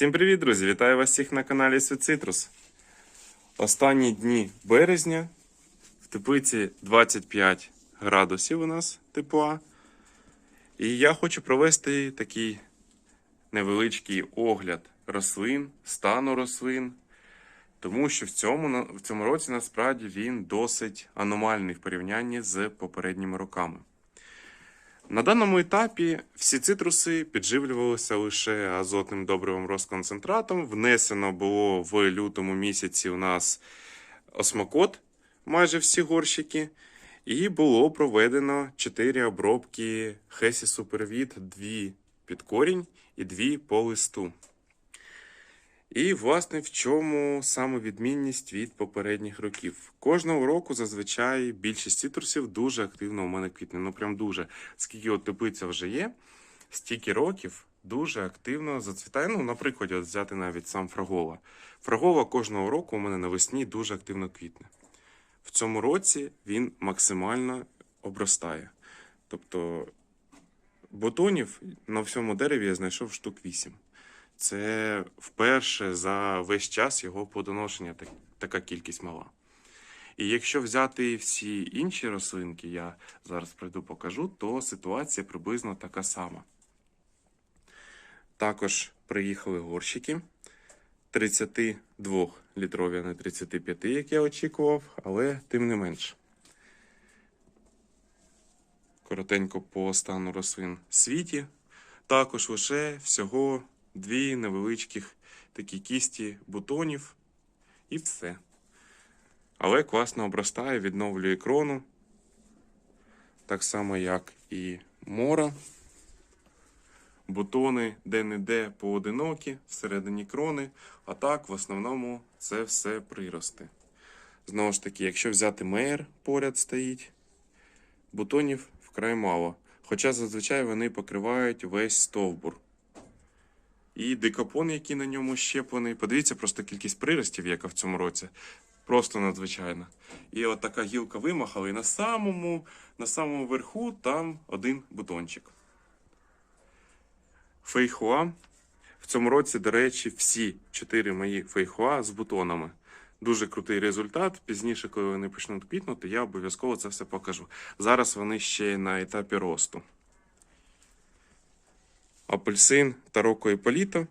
Всім привіт, друзі! Вітаю вас всіх на каналі Світ Цитрус. Останні дні березня в теплиці 25 градусів у нас тепла. І я хочу провести такий невеличкий огляд рослин, стану рослин. Тому що в цьому, в цьому році насправді він досить аномальний в порівнянні з попередніми роками. На даному етапі всі цитруси підживлювалися лише азотним добривим розконцентратом. Внесено було в лютому місяці у нас осмокот, майже всі горщики. І було проведено 4 обробки Хесі Супервіт, 2 під корінь і 2 по листу. І, власне, в чому саме відмінність від попередніх років? Кожного року зазвичай більшість цитрусів дуже активно у мене квітне. Ну прям дуже. Скільки от теплиця вже є, стільки років дуже активно зацвітає. Ну, наприклад, от взяти навіть сам фрагола. Фрагола кожного року у мене навесні дуже активно квітне. В цьому році він максимально обростає. Тобто бутонів на всьому дереві я знайшов штук 8. Це вперше за весь час його плодоношення так, така кількість мала. І якщо взяти всі інші рослинки, я зараз прийду покажу, то ситуація приблизно така сама. Також приїхали горщики 32 літрові, а не 35, як я очікував, але тим не менш. Коротенько по стану рослин світі. Також лише всього дві невеличких такі кісті бутонів і все. Але класно обростає, відновлює крону. Так само, як і мора. Бутони де-не-де поодинокі, всередині крони, а так, в основному, це все прирости. Знову ж таки, якщо взяти меєр поряд стоїть, бутонів вкрай мало. Хоча зазвичай вони покривають весь стовбур. І дикопон, який на ньому щеплений. Подивіться просто кількість приростів, яка в цьому році. Просто надзвичайна. І от така гілка вимахала, і на самому, на самому верху там один бутончик. Фейхуа. В цьому році, до речі, всі чотири мої фейхуа з бутонами. Дуже крутий результат. Пізніше, коли вони почнуть квітнути, я обов'язково це все покажу. Зараз вони ще на етапі росту. Апельсин та Роко Іполіто.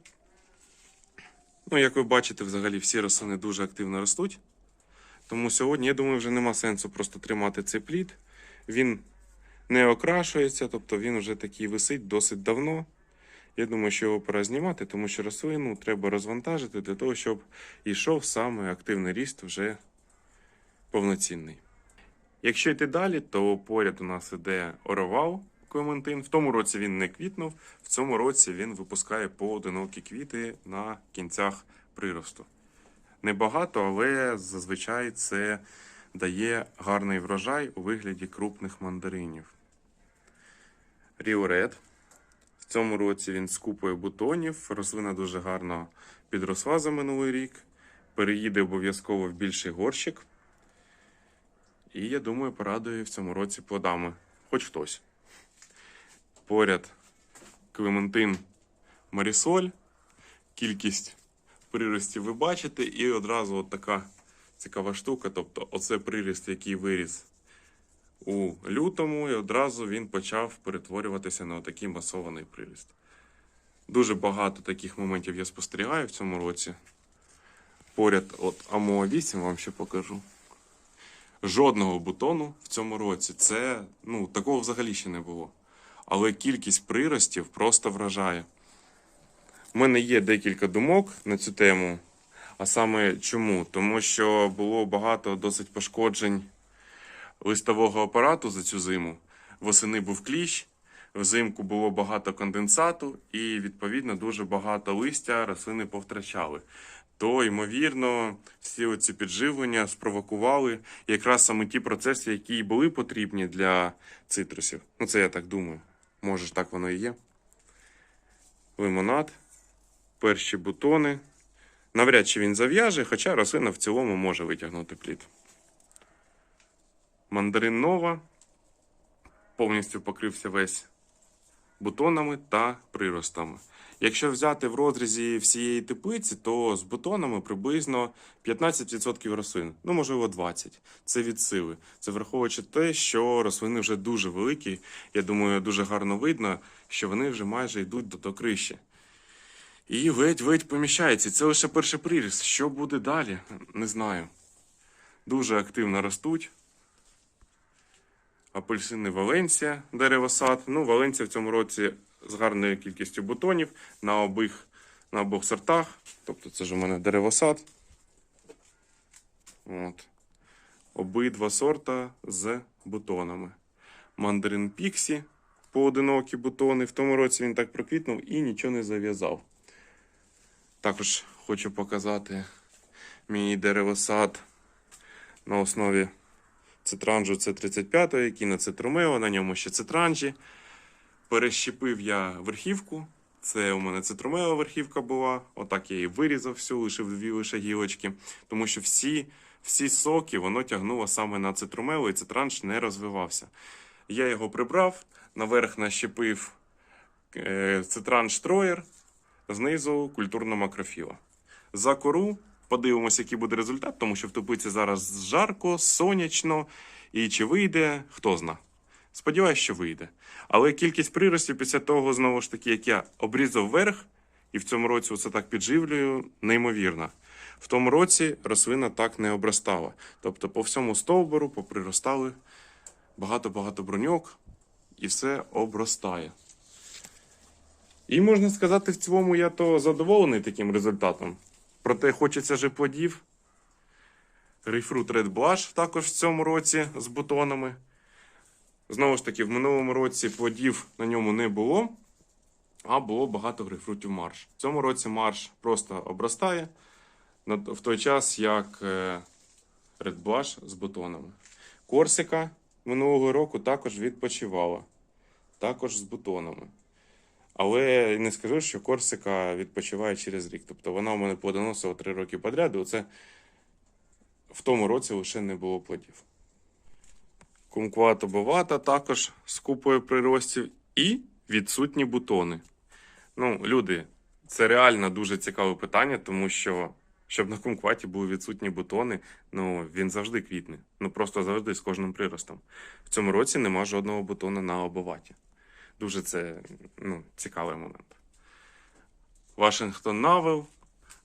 Ну, як ви бачите, взагалі всі рослини дуже активно ростуть. Тому сьогодні, я думаю, вже нема сенсу просто тримати цей плід. Він не окрашується, тобто він вже такий висить досить давно. Я думаю, що його пора знімати, тому що рослину треба розвантажити для того, щоб йшов саме активний ріст вже повноцінний. Якщо йти далі, то поряд у нас іде оровал клементин. В тому році він не квітнув, в цьому році він випускає поодинокі квіти на кінцях приросту. Небагато, але зазвичай це дає гарний врожай у вигляді крупних мандаринів. Ріоред. В цьому році він з купою бутонів. Рослина дуже гарно підросла за минулий рік. Переїде обов'язково в більший горщик. І я думаю, порадує в цьому році плодами. Хоч хтось. Поряд Клементин Марісоль. Кількість приростів ви бачите, і одразу от така цікава штука. Тобто, оце приріст, який виріс у лютому, і одразу він почав перетворюватися на такий масований приріст. Дуже багато таких моментів я спостерігаю в цьому році. Поряд, от Амоа 8 вам ще покажу. Жодного бутону в цьому році. Це ну, такого взагалі ще не було. Але кількість приростів просто вражає. У мене є декілька думок на цю тему. А саме чому? Тому що було багато досить пошкоджень листового апарату за цю зиму. Восени був кліщ, взимку було багато конденсату, і, відповідно, дуже багато листя рослини повтрачали. То, ймовірно, всі оці підживлення спровокували якраз саме ті процеси, які й були потрібні для цитрусів. Ну, це я так думаю. Може ж так воно і є. Лимонад, перші бутони. Навряд чи він зав'яже, хоча рослина в цілому може витягнути плід. Мандарин Нова повністю покрився весь бутонами та приростами. Якщо взяти в розрізі всієї теплиці, то з бутонами приблизно 15% рослин, ну можливо 20%. Це від сили. Це враховуючи те, що рослини вже дуже великі. Я думаю, дуже гарно видно, що вони вже майже йдуть до, до криші. І ледь-ледь поміщається. Це лише перший приріст. Що буде далі? Не знаю. Дуже активно ростуть. Апельсини Валенсія, деревосад. Ну, Валенсія в цьому році з гарною кількістю бутонів на обох, на обох сортах. Тобто це ж у мене деревосад. От. Обидва сорта з бутонами. Мандарин Піксі поодинокі бутони. В тому році він так проквітнув і нічого не зав'язав. Також хочу показати мій деревосад на основі цитранжу С35, який на на ньому ще цитранжі. Перещепив я верхівку. Це у мене цитромео верхівка була. Отак я її вирізав всю, лишив дві лише гілочки. Тому що всі, всі соки воно тягнуло саме на цитромео, і цитранж не розвивався. Я його прибрав, наверх нащепив е, цитранж троєр, знизу культурна макрофіла. За кору подивимося, який буде результат, тому що в теплиці зараз жарко, сонячно, і чи вийде, хто зна. Сподіваюсь, що вийде. Але кількість приростів після того, знову ж таки, як я обрізав верх, і в цьому році оце так підживлюю, неймовірна. В тому році рослина так не обростала. Тобто по всьому стовбуру поприростали багато-багато броньок, і все обростає. І можна сказати, в цілому я то задоволений таким результатом. Проте хочеться же плодів. Рейфрут Red Blush також в цьому році з бутонами. Знову ж таки, в минулому році плодів на ньому не було, а було багато грейпфрутів марш. В цьому році марш просто обростає в той час, як е, Red Blush з бутонами. Корсика минулого року також відпочивала, також з бутонами. Але не скажу, що Корсика відпочиває через рік. Тобто вона у мене плодоносила три роки подряд, і оце в тому році лише не було плодів. Кумквата бовата також з купою приростів і відсутні бутони. Ну, люди, це реально дуже цікаве питання, тому що щоб на кумкваті були відсутні бутони, ну він завжди квітне. Ну просто завжди з кожним приростом. В цьому році нема жодного бутона на обоваті. Дуже це ну, цікавий момент. Вашингтон Навел.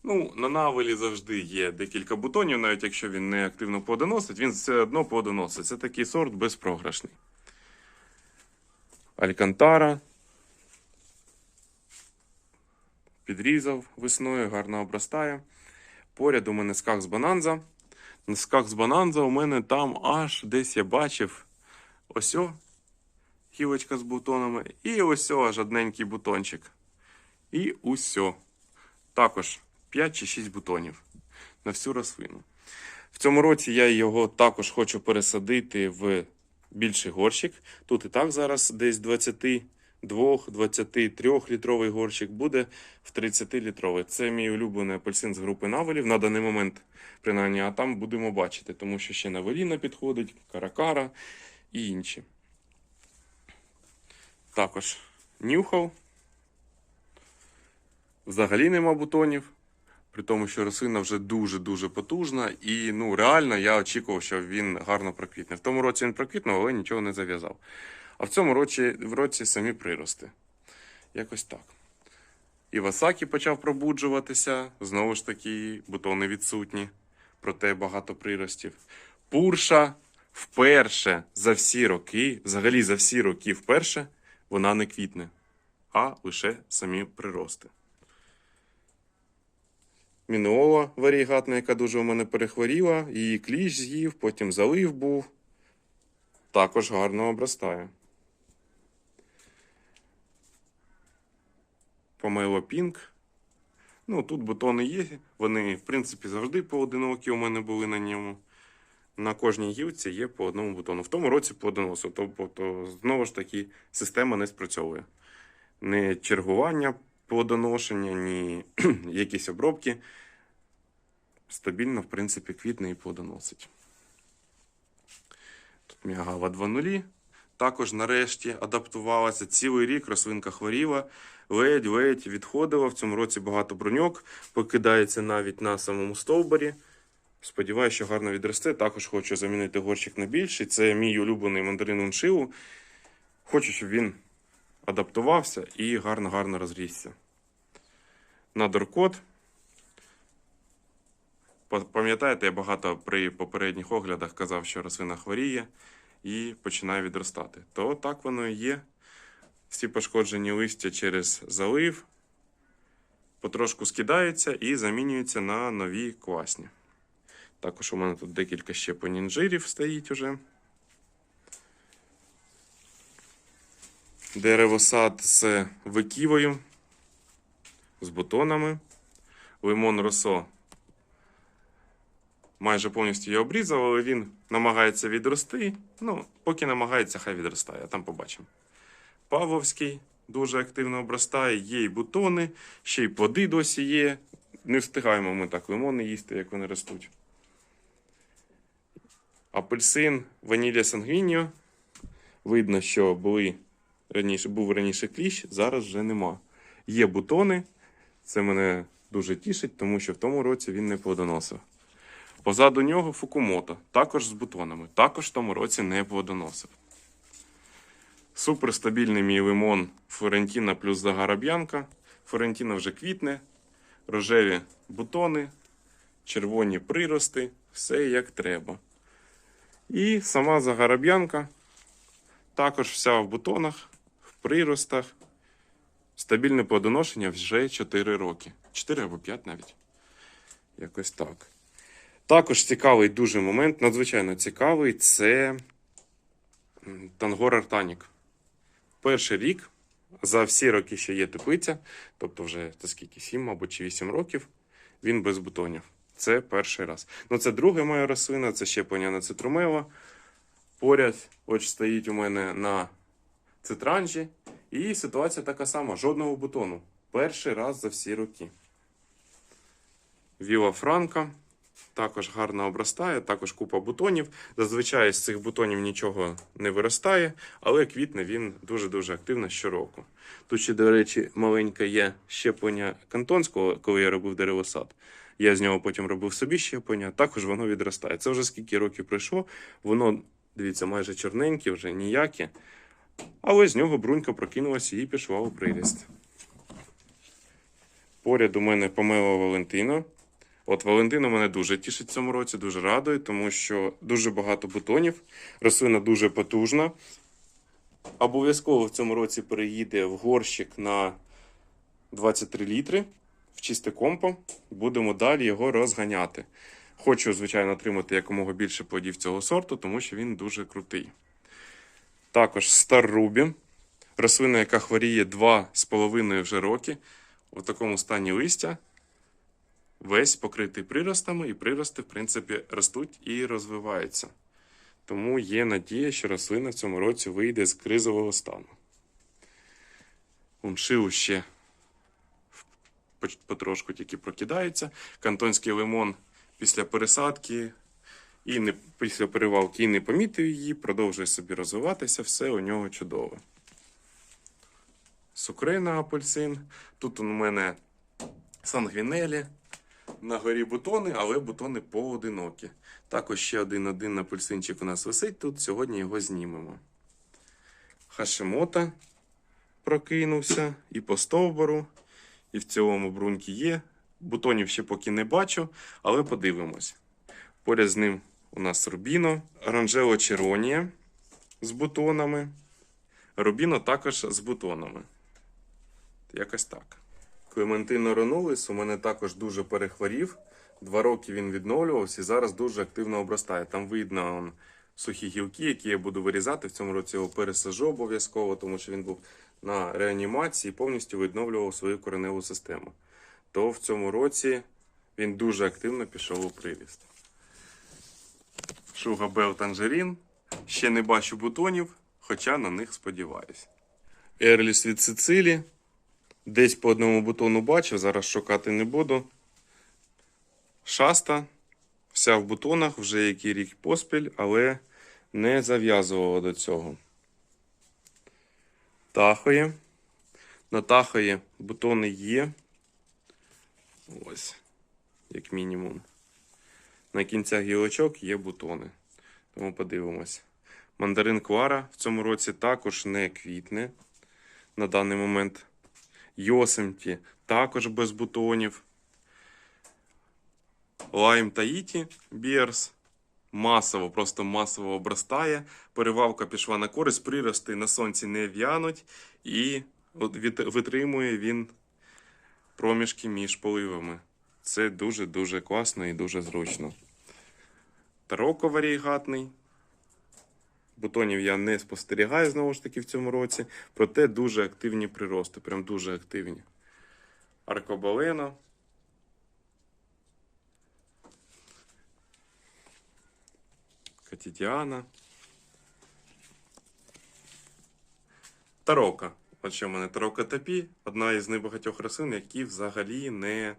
Ну, на навелі завжди є декілька бутонів, навіть якщо він не активно плодоносить, він все одно плодоносить. Це такий сорт безпрограшний. Алькантара. Підрізав весною, гарно обростає. Поряд у мене скакс бананза. На скакс бананза у мене там аж десь я бачив ось о, гілочка з бутонами, і ось о, аж одненький бутончик. І усьо. Також 5 чи 6 бутонів на всю рослину. В цьому році я його також хочу пересадити в більший горщик. Тут і так зараз десь 22-23 літровий горщик буде в 30 літровий. Це мій улюблений апельсин з групи навелів на даний момент, принаймні, а там будемо бачити, тому що ще навеліна підходить, каракара і інші. Також нюхав. Взагалі нема бутонів. При тому, що рослина вже дуже-дуже потужна, і ну реально я очікував, що він гарно проквітне. В тому році він проквітнув, але нічого не зав'язав. А в цьому році, в році самі прирости. Якось так. Івасакі почав пробуджуватися. Знову ж таки, бутони відсутні, проте багато приростів. Пурша вперше за всі роки, взагалі за всі роки вперше, вона не квітне, а лише самі прирости. Мінеола варігатна, яка дуже у мене перехворіла, її кліщ з'їв, потім залив був. Також гарно обростає. Помело Пінк. Ну, тут бутони є. Вони, в принципі, завжди поодинокі у мене були на ньому. На кожній гілці є по одному бутону. В тому році плодоносу. Тобто, знову ж таки, система не спрацьовує. Не чергування плодоношення, ні якісь обробки. Стабільно, в принципі, квітне і плодоносить. Тут міагава 2.0. також нарешті адаптувалася. Цілий рік рослинка хворіла, ледь-ледь відходила. В цьому році багато бруньок, покидається навіть на самому стовбурі. Сподіваюся, що гарно відросте. Також хочу замінити горщик на більший. Це мій улюблений мандарин уншилу. Хочу, щоб він адаптувався і гарно-гарно розрісся. На. Пам'ятаєте, я багато при попередніх оглядах казав, що рослина хворіє і починає відростати. То так воно і є. Всі пошкоджені листя через залив потрошку скидаються і замінюються на нові класні. Також у мене тут декілька щепень інжирів стоїть уже. Деревосад з виківою, з бутонами. Лимон росо майже повністю його обрізав, але він намагається відрости. Ну, поки намагається, хай відростає, там побачимо. Павловський дуже активно обростає, є і бутони, ще й плоди досі є. Не встигаємо ми так лимони їсти, як вони ростуть. Апельсин Ванілія Сангвіньо. Видно, що були раніше, був раніше кліщ, зараз вже нема. Є бутони. Це мене дуже тішить, тому що в тому році він не плодоносив. Позаду нього Фукумото, також з бутонами. Також в тому році не плодоносив. Суперстабільний мій лимон Флорентіна плюс Загараб'янка. Флорентіна вже квітне, рожеві бутони, червоні прирости, все як треба. І сама Загараб'янка також вся в бутонах, в приростах. Стабільне плодоношення вже 4 роки. 4 або 5 навіть. Якось так. Також цікавий дуже момент, надзвичайно цікавий, це Тангор Артанік. Перший рік за всі роки, що є теплиця, тобто вже це скільки, 7, мабуть, чи 8 років, він без бутонів. Це перший раз. Ну, це друга моя рослина, це щеплення цитрумела. Поряд, ось стоїть у мене на цитранжі. І ситуація така сама: жодного бутону. Перший раз за всі роки. Віла Франка також гарно обростає, також купа бутонів. Зазвичай з цих бутонів нічого не виростає, але квітне він дуже-дуже активно щороку. Тут ще, до речі, маленьке є щеплення кантонського, коли я робив деревосад. Я з нього потім робив собі щеплення, також воно відростає. Це вже скільки років пройшло, воно, дивіться, майже чорненьке, вже ніяке. Але з нього брунька прокинулася і пішла у приріст. Поряд у мене помило Валентино. От Валентина мене дуже тішить в цьому році, дуже радує, тому що дуже багато бутонів, рослина дуже потужна. Обов'язково в цьому році переїде в горщик на 23 літри в чисте компо. Будемо далі його розганяти. Хочу, звичайно, отримати якомога більше плодів цього сорту, тому що він дуже крутий. Також Star. Рослина, яка хворіє 2,5 вже роки. У такому стані листя. Весь покритий приростами, і прирости, в принципі, ростуть і розвиваються. Тому є надія, що рослина в цьому році вийде з кризового стану. Уншил ще потрошку тільки прокидається. Кантонський лимон після пересадки і не, після перевалки і не помітив її, продовжує собі розвиватися, все у нього чудово. Сукрина апельсин. Тут у мене сангвінелі. На горі бутони, але бутони поодинокі. Також ще один-один апельсинчик у нас висить тут. Сьогодні його знімемо. Хашимота прокинувся і по стовбуру, і в цілому бруньки є. Бутонів ще поки не бачу, але подивимось. Поряд з ним у нас Рубіно, Оранжео Черонія з бутонами. Рубіно також з бутонами. Якось так. Клементино Ронулис у мене також дуже перехворів. Два роки він відновлювався і зараз дуже активно обростає. Там видно он, сухі гілки, які я буду вирізати. В цьому році його пересажу обов'язково, тому що він був на реанімації повністю відновлював свою кореневу систему. То в цьому році він дуже активно пішов у приріст. Шуга Бел Танжерін. Ще не бачу бутонів, хоча на них сподіваюсь. Ерліс від Сицилії. Десь по одному бутону бачив, зараз шукати не буду. Шаста. Вся в бутонах, вже який рік поспіль, але не зав'язувала до цього. Тахої. На тахої бутони є. Ось, як мінімум. На кінцях гілочок є бутони. Тому подивимось. Мандарин Квара в цьому році також не квітне на даний момент. Йосемті також без бутонів. Лайм Таїті Бірс масово, просто масово обростає. Перевалка пішла на користь, прирости на сонці не в'януть, і витримує він проміжки між поливами. Це дуже-дуже класно і дуже зручно. Тароко варігатний. Бутонів я не спостерігаю знову ж таки в цьому році, проте дуже активні прирости, прям дуже активні. Аркобалено. Катідіана. Тарока. От що в мене тарока топі, одна із небагатьох рослин, які взагалі не,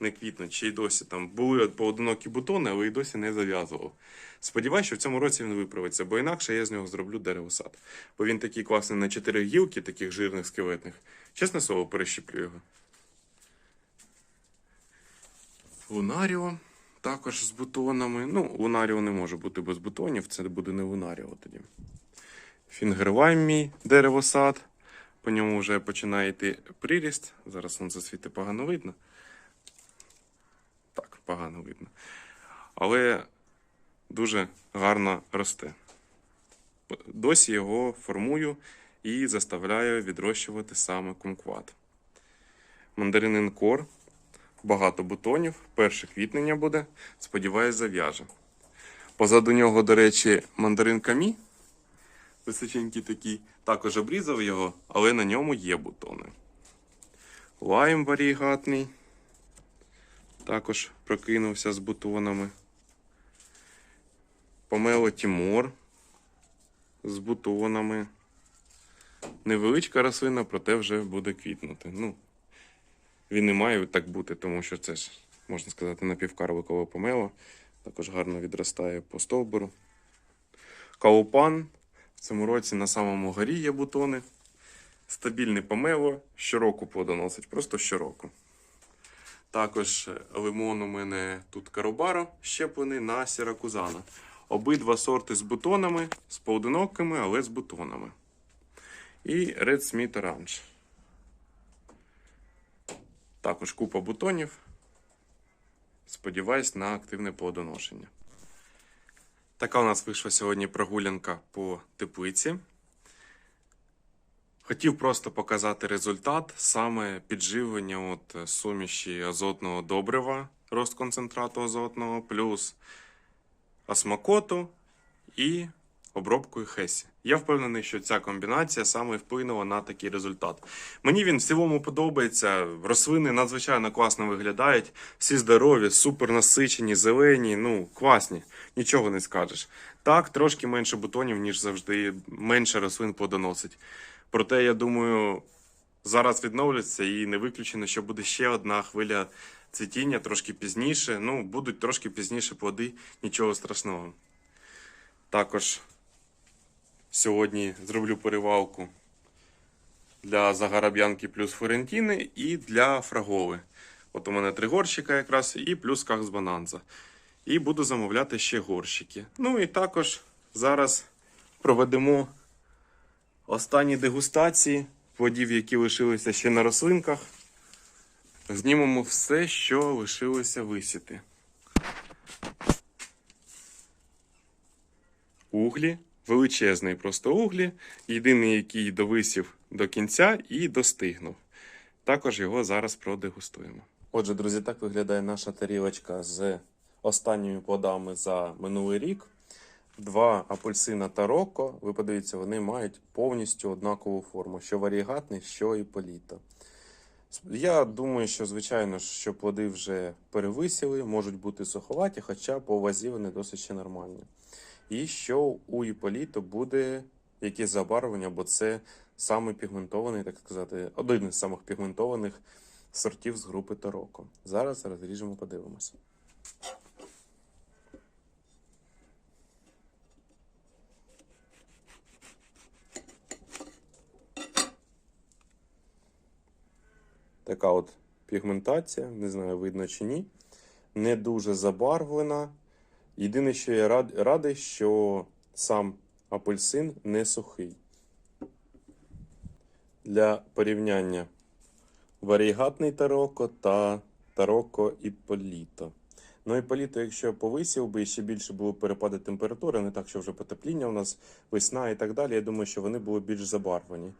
не квітнуть. Ще й досі там були поодинокі бутони, але й досі не зав'язував. Сподіваюся, що в цьому році він виправиться, бо інакше я з нього зроблю деревосад. Бо він такий класний на чотири гілки, таких жирних скелетних. Чесне слово, перещеплю його. Лунаріо також з бутонами. Ну, Лунаріо не може бути без бутонів, це буде не Лунаріо тоді. Фінгерлайм мій деревосад. По ньому вже починає йти приріст. Зараз сонце світить погано видно. Так, погано видно. Але дуже гарно росте. Досі його формую і заставляю відрощувати саме кумкват. Мандарин інкор. Багато бутонів. Перше квітнення буде. Сподіваюсь, зав'яже. Позаду нього, до речі, мандарин камі. Височенький такий. Також обрізав його, але на ньому є бутони. Лайм варігатний. Також прокинувся з бутонами. Помело Тімор з бутонами. Невеличка рослина, проте вже буде квітнути. Ну, він не має так бути, тому що це ж, можна сказати, напівкарликове помело. Також гарно відростає по стовбуру. Каупан. В цьому році на самому горі є бутони. Стабільне помело. Щороку плодоносить, просто щороку. Також е, лимон у мене тут карубаро щеплений на сіракузана. Обидва сорти з бутонами, з поодинокими, але з бутонами. І Red Smith Orange. Також купа бутонів. Сподіваюсь на активне плодоношення. Така у нас вийшла сьогодні прогулянка по теплиці. Хотів просто показати результат саме підживлення от суміші азотного добрива, рост концентрату азотного, плюс осмокоту і обробкою хесі. Я впевнений, що ця комбінація саме вплинула на такий результат. Мені він в цілому подобається. Рослини надзвичайно класно виглядають. Всі здорові, супер насичені, зелені, ну класні, нічого не скажеш. Так, трошки менше бутонів, ніж завжди, менше рослин плодоносить. Проте, я думаю, зараз відновляться і не виключено, що буде ще одна хвиля цвітіння трошки пізніше. Ну, будуть трошки пізніше плоди, нічого страшного. Також сьогодні зроблю перевалку для Загараб'янки плюс Флорентіни і для Фрагови. От у мене три горщика якраз, і плюс ках з бананза. І буду замовляти ще горщики. Ну і також зараз проведемо останні дегустації плодів, які лишилися ще на рослинках. Знімемо все, що лишилося висіти. Углі, величезний просто углі, єдиний, який довисів до кінця і достигнув. Також його зараз продегустуємо. Отже, друзі, так виглядає наша тарілочка з останніми плодами за минулий рік. Два апельсина та роко. Ви подивіться, вони мають повністю однакову форму, що варігатний, що і політа. Я думаю, що звичайно, що плоди вже перевисіли, можуть бути суховаті, хоча по вазі вони досить ще нормальні. І що у Іполіто буде яке забарвлення, бо це саме пігментований, так сказати, один із самих пігментованих сортів з групи Тароко. Зараз розріжемо, подивимося. Така от пігментація, не знаю, видно чи ні. Не дуже забарвлена. Єдине, що я рад, радий, що сам апельсин не сухий. Для порівняння варігатний тароко та тароко Іполіто. Ну, Іполіто, якщо повисів би і ще більше було перепади температури, не так, що вже потепління у нас, весна і так далі, я думаю, що вони були більш забарвлені.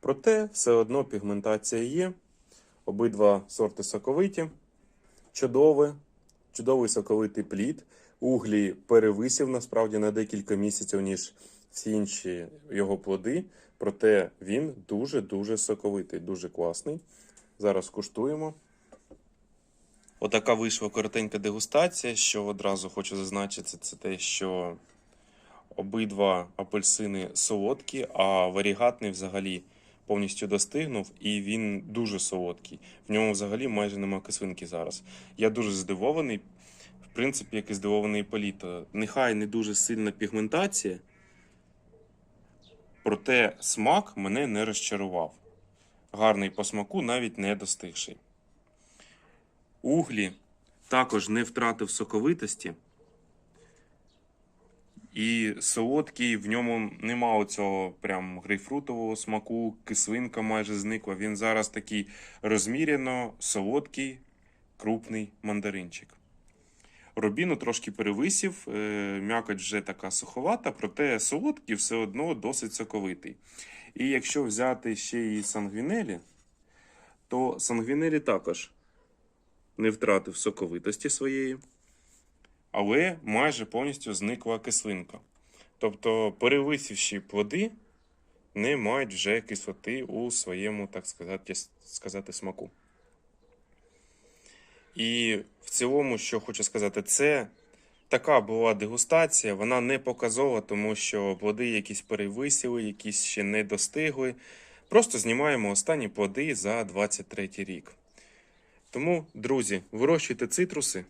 Проте все одно пігментація є. Обидва сорти соковиті. Чудове, чудовий соковитий плід. Углі перевисів насправді на декілька місяців, ніж всі інші його плоди. Проте він дуже-дуже соковитий, дуже класний. Зараз куштуємо. Отака вийшла коротенька дегустація. Що одразу хочу зазначити, це те, що обидва апельсини солодкі, а варігатний взагалі повністю достигнув, і він дуже солодкий. В ньому взагалі майже нема кислинки зараз. Я дуже здивований, принципі, як і здивований Політо. Нехай не дуже сильна пігментація, проте смак мене не розчарував. Гарний по смаку, навіть не достигший. Углі також не втратив соковитості. І солодкий, в ньому нема оцього прям грейпфрутового смаку, кислинка майже зникла. Він зараз такий розміряно солодкий, крупний мандаринчик. Рубіну трошки перевисів, е, м'якоть вже така суховата, проте солодкий все одно досить соковитий. І якщо взяти ще і сангвінелі, то сангвінелі також не втратив соковитості своєї, але майже повністю зникла кислинка. Тобто, перевисівші плоди не мають вже кислоти у своєму, так сказати, сказати смаку. І в цілому, що хочу сказати, це така була дегустація, вона не показова, тому що плоди якісь перевисіли, якісь ще не достигли. Просто знімаємо останні плоди за 23 рік. Тому, друзі, вирощуйте цитруси,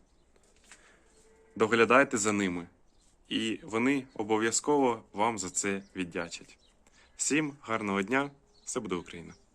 доглядайте за ними, і вони обов'язково вам за це віддячать. Всім гарного дня! Все буде Україна!